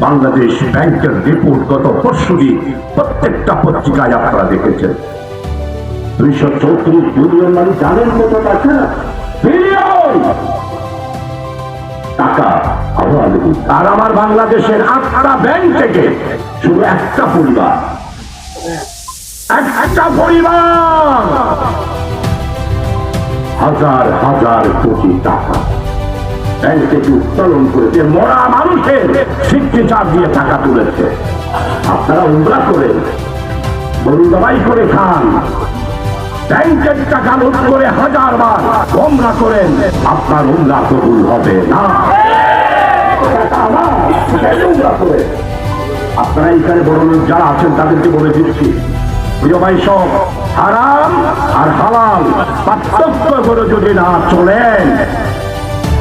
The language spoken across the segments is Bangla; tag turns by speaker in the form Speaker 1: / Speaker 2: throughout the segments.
Speaker 1: বাংলাদেশ ব্যাংকের রিপোর্ট গত পরশুদি প্রত্যেকটা পত্রিকায় আপনারা দেখেছেন। দুইশো চৌত্রিশ বিলিয়ন মানে জানেন কত টাকা? বিলিয়ন! টাকা। আর আমার বাংলাদেশের আটটা ব্যাংক থেকে শুধু একটা পরিবার। এক- একটা পরিবার! হাজার হাজার কোটি টাকা। থেকে উত্তোলন করেছে? মরা মানুষের সিগনেচার দিয়ে টাকা তুলেছে। আপনারা উমরা করেন বরুদাবাই করে খান। ব্যাংকের টাকা লুট করে হাজার বার ওমরা করেন। আপনার উমরা কবুল হবে না। উমরা? আপনারা এখানে বড় যারা আছেন, তাদেরকে বলে দিচ্ছি, প্রিয় ভাই সব, হারাম আর হালাল পার্থক্য করে যদি না চলেন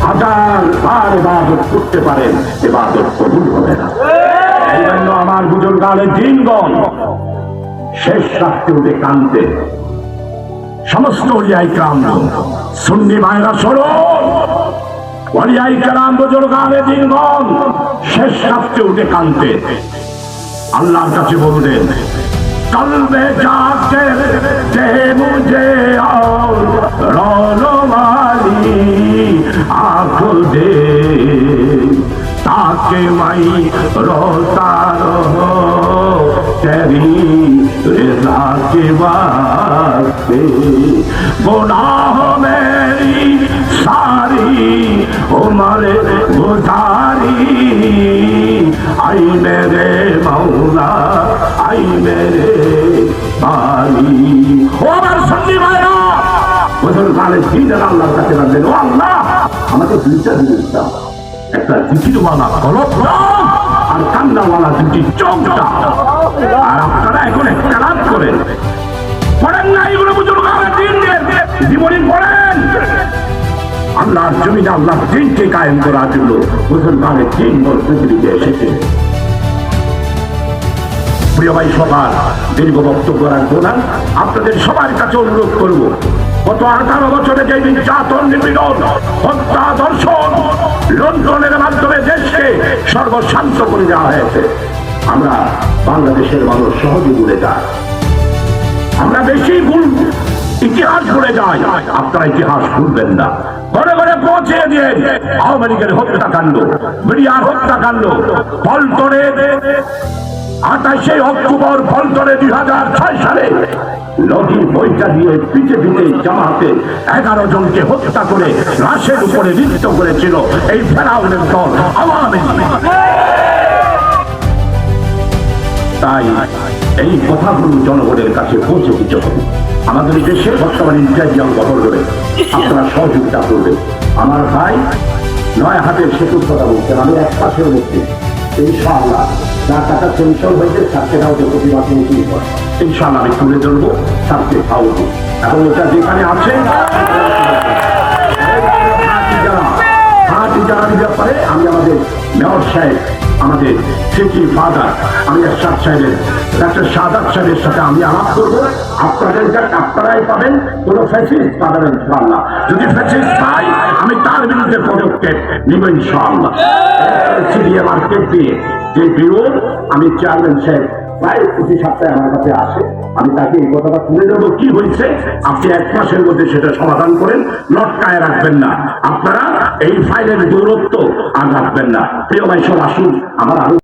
Speaker 1: হাজার বার ইবাদত করতে পারেন ইবাদত কবুল হবে না। এই জন্য আমার বুজুর্গালের দিনগণ শেষ রাত্রে উঠে কানতে সমস্ত ওলিয়াই কাম সুন্নি মায়েরা সরো। ওলিয়াই কালাম বুজুর্গালে দিনগণ শেষ রাত্রে উঠে কানতে আল্লাহর কাছে বললেন কলবে যাকে দে খুঁজে তাকে মাই রোতার তেরি রেজা কে বাসে। গুনাহ মেরি সারি, উমর গুজারি। আই মেরে মৌলা আই মেরে বাড়ি ও আমার সঙ্গী ভাইরা বছর কালে দিন আল্লাহর কাছে রাখবেন। ও আল্লাহ আমাকে দুইটা জিনিস দাও। একটা জিকিরওয়ালা কলপ আর কান্নাওয়ালা দুটি চোখ আর আপনারা এখন একটা করেন। পড়েন না এগুলো বুজুর্গ দিন জীবনী পড়েন। আল্লাহর জমিনে আল্লাহ দিনকে কায়েম করার জন্য মুসলমানের দিন বল পৃথিবীতে এসেছে। প্রিয় ভাই সবার দীর্ঘ বক্তব্য রাখব না। আপনাদের সবার কাছে অনুরোধ করব গত আঠারো বছরে যে নির্যাতন, নিপীড়ন, হত্যা দর্শন লন্ডনের মাধ্যমে দেশকে সর্বশান্ত করে দেওয়া হয়েছে, আমরা বাংলাদেশের মানুষ সহজে ভুলে যায় আমরা বেশি ভুল ইতিহাস ভুলে যাই। আপনারা ইতিহাস ভুলবেন না। ঘরে ঘরে পৌঁছে দিয়ে আওয়ামী লীগের হত্যাকাণ্ড, মিডিয়ার হত্যাকাণ্ড, পল্টনে আঠাশে অক্টোবর ফলতরে দুই হাজার ছয় সালে নদীর বইটা দিয়ে পিঠে পিঠে জামাতে এগারো জনকে হত্যা করে লাশের উপরে নৃত্য করেছিল এই দল, আওয়ামী তাই এই কথাগুলো জনগণের কাছে পৌঁছে দিতে হবে। আমাদের দেশে বর্তমানে ইন্টারিয়াম গঠন করে আপনারা সহযোগিতা করবেন। আমার ভাই নয় হাতের সেতুর কথা বলছেন, আমি এক পাশের মধ্যে। ইনশাআল্লাহ। যার টাকা সেন্সর হয়েছে তাকে দাও যে প্রতিবাদ করে ইনশাআল্লাহ আমি তুলে ধরবো তাকে খাওয়াবো এবং এটা যেখানে আছে ব্যাপারে আমি আমাদের মেয়র সাহেব, আমাদের সিটি ফাদার আমি এরশাদ সাহেবের, ডাক্তার সাদাত সাহেবের সাথে আমি আলাপ করব। আপনাদের আপনারাই পাবেন, কোন ফ্যাসিলিস্ট পাবেন ইনশাআল্লাহ। যদি ফ্যাসিলিস্ট পাই আমি তার বিরুদ্ধে পদক্ষেপ নিব ইনশাআল্লাহ। দিয়ে যে বিরোধ, আমি চেয়ারম্যান সাহেব প্রায় প্রতি সপ্তাহে আমার কাছে আসে। আমি তাকে এই কথাটা তুলে দেবো কি হয়েছে? আপনি এক মাসের মধ্যে সেটা সমাধান করেন, লটকায় রাখবেন না। আপনারা এই ফাইলের দৌরত্ব আর রাখবেন না। প্রিয় ভাই, সব আসুন, আমার আরও